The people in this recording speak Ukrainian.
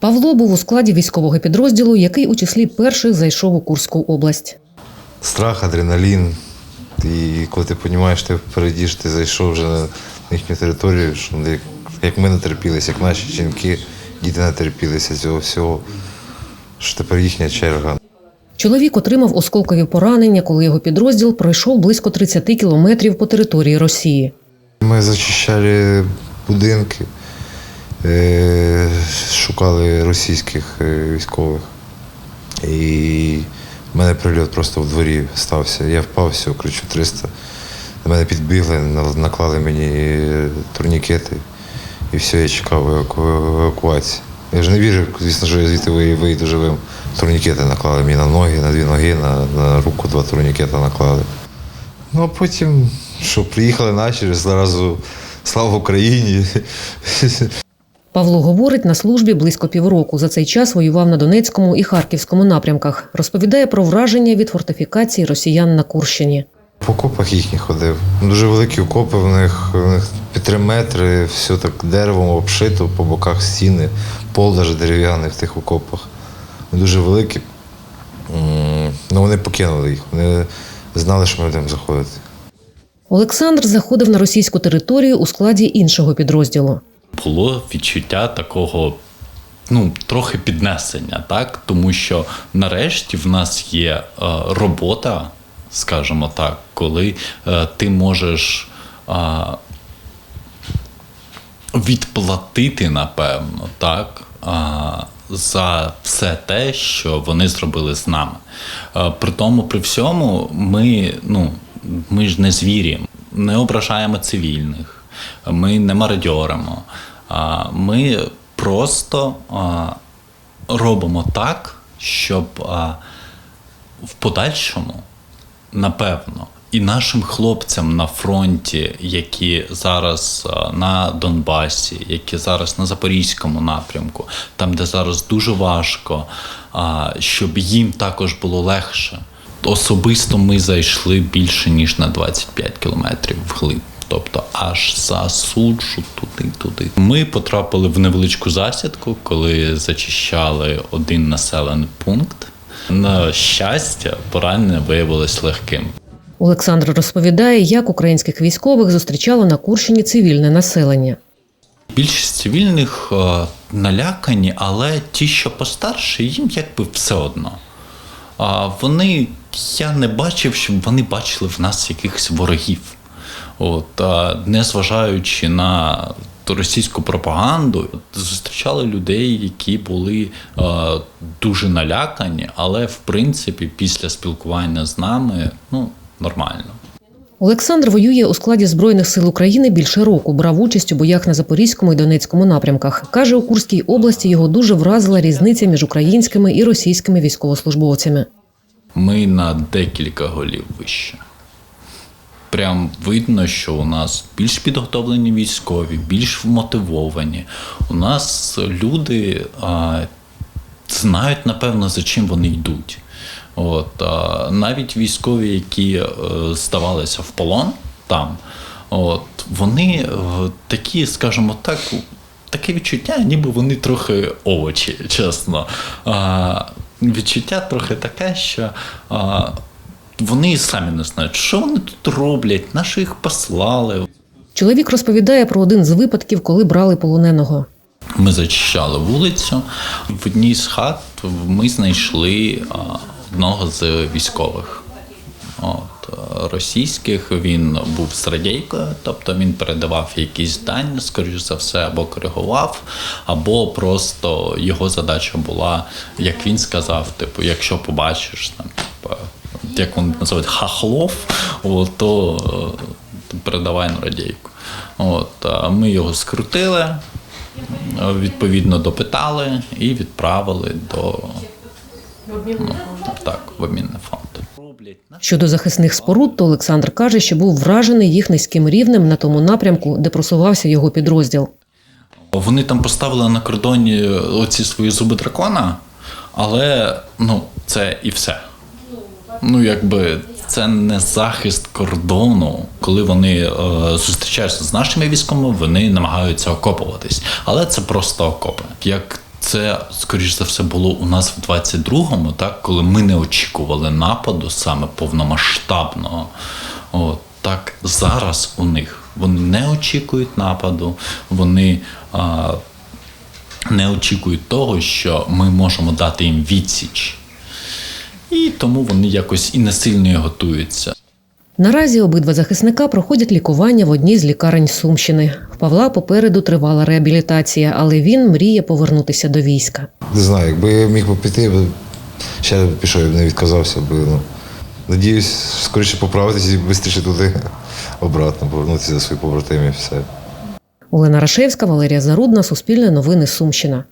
Павло був у складі військового підрозділу, який у числі перших зайшов у Курську область. страх, адреналін. І коли ти розумієш, ти впереді ти зайшов вже на їхню територію, що як, ми натерпілися, як наші жінки, діти натерпілися цього всього, що тепер їхня черга. Чоловік отримав осколкові поранення, коли його підрозділ пройшов близько 30 кілометрів по території Росії. Ми зачищали будинки, шукали російських е, військових. І в мене прильот просто в дворі стався. Я впав, все, кричу 300. До мене підбігли, наклали мені е, турнікети. І все, я чекав еваку- евакуації. Я ж не вірив, звісно, що я звідти вийду живим. Турнікети наклали мені на ноги, на дві ноги, на, на руку два турнікети наклали. Ну а потім, що приїхали наші, зразу слава Україні. Павло говорить, на службі близько півроку. За цей час воював на Донецькому і Харківському напрямках. Розповідає про враження від фортифікації росіян на Курщині. По окопах їхніх ходив. Дуже великі окопи, в них, в них під три метри, все так деревом обшито, по боках стіни, пол навіть дерев'яний в тих окопах. Дуже великі. Ну вони покинули їх. Вони знали, що ми будемо заходити. Олександр заходив на російську територію у складі іншого підрозділу. Було відчуття такого. Ну, трохи піднесення, так? Тому що нарешті в нас є е, робота, скажімо так, коли е, ти можеш е, відплатити, напевно, так, е, за все те, що вони зробили з нами. Е, при тому, при всьому, ми, ну, ми ж не звірі, не ображаємо цивільних, ми не мародьоримо. Ми просто робимо так, щоб в подальшому, напевно, і нашим хлопцям на фронті, які зараз на Донбасі, які зараз на Запорізькому напрямку, там, де зараз дуже важко, щоб їм також було легше. Особисто ми зайшли більше ніж на 25 кілометрів вглиб. Тобто аж за суджу туди, туди. Ми потрапили в невеличку засідку, коли зачищали один населений пункт. На щастя, поранення виявилось легким. Олександр розповідає, як українських військових зустрічало на Курщині цивільне населення. Більшість цивільних е, налякані, але ті, що постарше, їм якби все одно. А вони, я не бачив, щоб вони бачили в нас якихось ворогів. От, а незважаючи на російську пропаганду, зустрічали людей, які були е, дуже налякані, але в принципі після спілкування з нами ну, нормально. Олександр воює у складі Збройних сил України більше року. Брав участь у боях на Запорізькому і Донецькому напрямках. Каже, у Курській області його дуже вразила різниця між українськими і російськими військовослужбовцями. Ми на декілька голів вище. Прям видно, що у нас більш підготовлені військові, більш вмотивовані. У нас люди а, знають, напевно, за чим вони йдуть. От, а, навіть військові, які е, здавалися в полон там, от, вони е, такі, скажімо так, таке відчуття, ніби вони трохи овочі, чесно. А, відчуття трохи таке, що а, вони і самі не знають, що вони тут роблять, на що їх послали. Чоловік розповідає про один з випадків, коли брали полоненого. Ми зачищали вулицю. В одній з хат ми знайшли одного з військових. От, російських він був з радійкою, тобто він передавав якісь дані, скоріш за все, або коригував, або просто його задача була, як він сказав, типу, якщо побачиш там, типу, як вони називають хахлов, от, то е, передавай на радійку. От, а ми його скрутили, відповідно допитали і відправили до ну, так, в обмінний фонд. Щодо захисних споруд, то Олександр каже, що був вражений їх низьким рівнем на тому напрямку, де просувався його підрозділ. Вони там поставили на кордоні оці свої зуби дракона, але ну, це і все. Ну, якби це не захист кордону. Коли вони е, зустрічаються з нашими військовими, вони намагаються окопуватись. Але це просто окопи. Як це, скоріш за все, було у нас в 22-му, так, коли ми не очікували нападу саме повномасштабного. От, так зараз у них вони не очікують нападу, вони а, не очікують того, що ми можемо дати їм відсіч. І тому вони якось і не сильно готуються. Наразі обидва захисника проходять лікування в одній з лікарень Сумщини. В Павла попереду тривала реабілітація, але він мріє повернутися до війська. Не знаю, якби я міг би піти, я б ще б пішов, я б не відказався. Би, ну. Надіюсь, скоріше поправитися і швидше туди обратно, повернутися до своїх побратимів. Все. Олена Рашевська, Валерія Зарудна, Суспільне новини Сумщина.